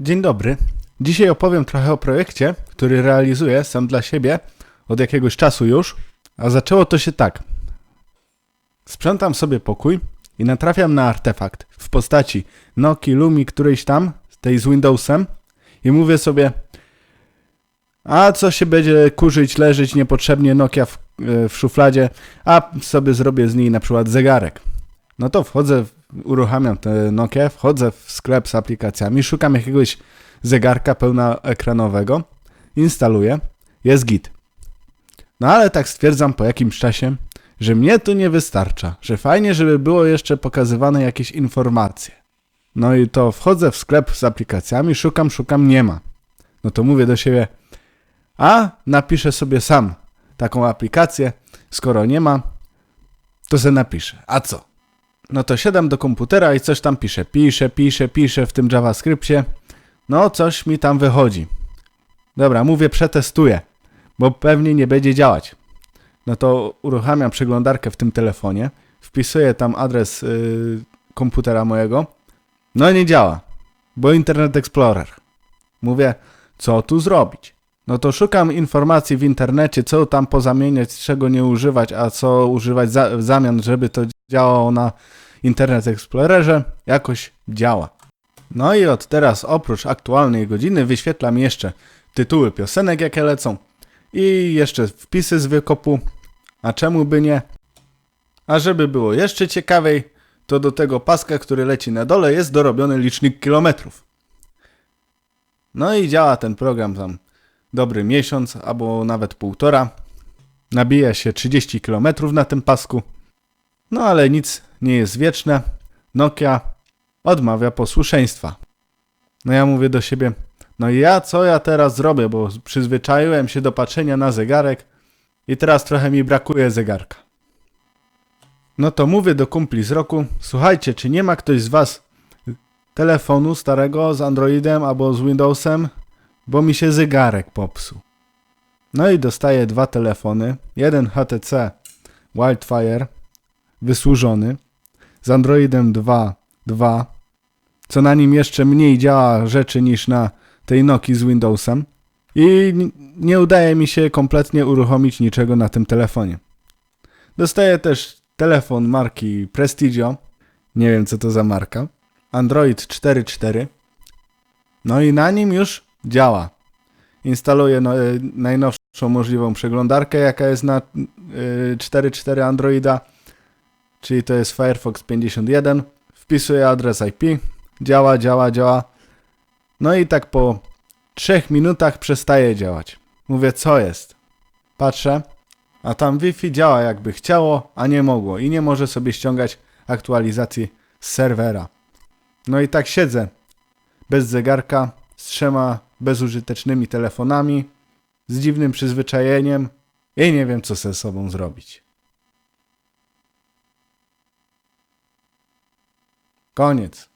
Dzień dobry. Dzisiaj opowiem trochę o projekcie, który realizuję sam dla siebie od jakiegoś czasu już, a zaczęło to się tak. Sprzątam sobie pokój i natrafiam na artefakt w postaci Noki Lumi którejś tam, tej z Windowsem i mówię sobie a co się będzie kurzyć, leżeć niepotrzebnie Nokia w, e, w szufladzie, a sobie zrobię z niej na przykład zegarek. No to wchodzę, uruchamiam tę Nokię, wchodzę w sklep z aplikacjami, szukam jakiegoś zegarka pełnoekranowego, instaluję, jest git. No ale tak stwierdzam po jakimś czasie, że mnie to nie wystarcza, że fajnie, żeby było jeszcze pokazywane jakieś informacje. No i to wchodzę w sklep z aplikacjami, szukam, szukam, nie ma. No to mówię do siebie, a napiszę sobie sam taką aplikację, skoro nie ma, to se napiszę. A co? No to siadam do komputera i coś tam piszę. Piszę, piszę, piszę w tym JavaScriptie. No, coś mi tam wychodzi. Dobra, mówię, przetestuję, bo pewnie nie będzie działać. No to uruchamiam przeglądarkę w tym telefonie, wpisuję tam adres yy, komputera mojego. No nie działa, bo Internet Explorer. Mówię, co tu zrobić? No to szukam informacji w internecie, co tam pozamieniać, czego nie używać, a co używać za, w zamian, żeby to działało na Internet Explorerze. Jakoś działa. No i od teraz oprócz aktualnej godziny wyświetla mi jeszcze tytuły piosenek, jakie lecą i jeszcze wpisy z wykopu. A czemu by nie? A żeby było jeszcze ciekawiej, to do tego paska, który leci na dole, jest dorobiony licznik kilometrów. No i działa ten program tam dobry miesiąc albo nawet półtora. Nabija się 30 km na tym pasku. No ale nic nie jest wieczne. Nokia odmawia posłuszeństwa. No ja mówię do siebie, no ja co ja teraz zrobię, bo przyzwyczaiłem się do patrzenia na zegarek i teraz trochę mi brakuje zegarka. No to mówię do kumpli z roku, słuchajcie, czy nie ma ktoś z was telefonu starego z Androidem albo z Windowsem, bo mi się zegarek popsuł. No i dostaję dwa telefony, jeden HTC Wildfire wysłużony z Androidem 2.2, co na nim jeszcze mniej działa rzeczy niż na tej Nokii z Windowsem. I nie udaje mi się kompletnie uruchomić niczego na tym telefonie. Dostaję też telefon marki Prestigio, nie wiem co to za marka, Android 4.4, no i na nim już działa. Instaluję no, e, najnowszą możliwą przeglądarkę, jaka jest na y, 4.4 Androida, czyli to jest Firefox 51. Wpisuję adres IP, działa, działa, działa. No i tak po 3 minutach przestaje działać. Mówię, co jest? Patrzę, a tam Wi-Fi działa jakby chciało, a nie mogło i nie może sobie ściągać aktualizacji z serwera. No i tak siedzę, bez zegarka, z trzema bezużytecznymi telefonami, z dziwnym przyzwyczajeniem i nie wiem, co ze sobą zrobić. Koniec.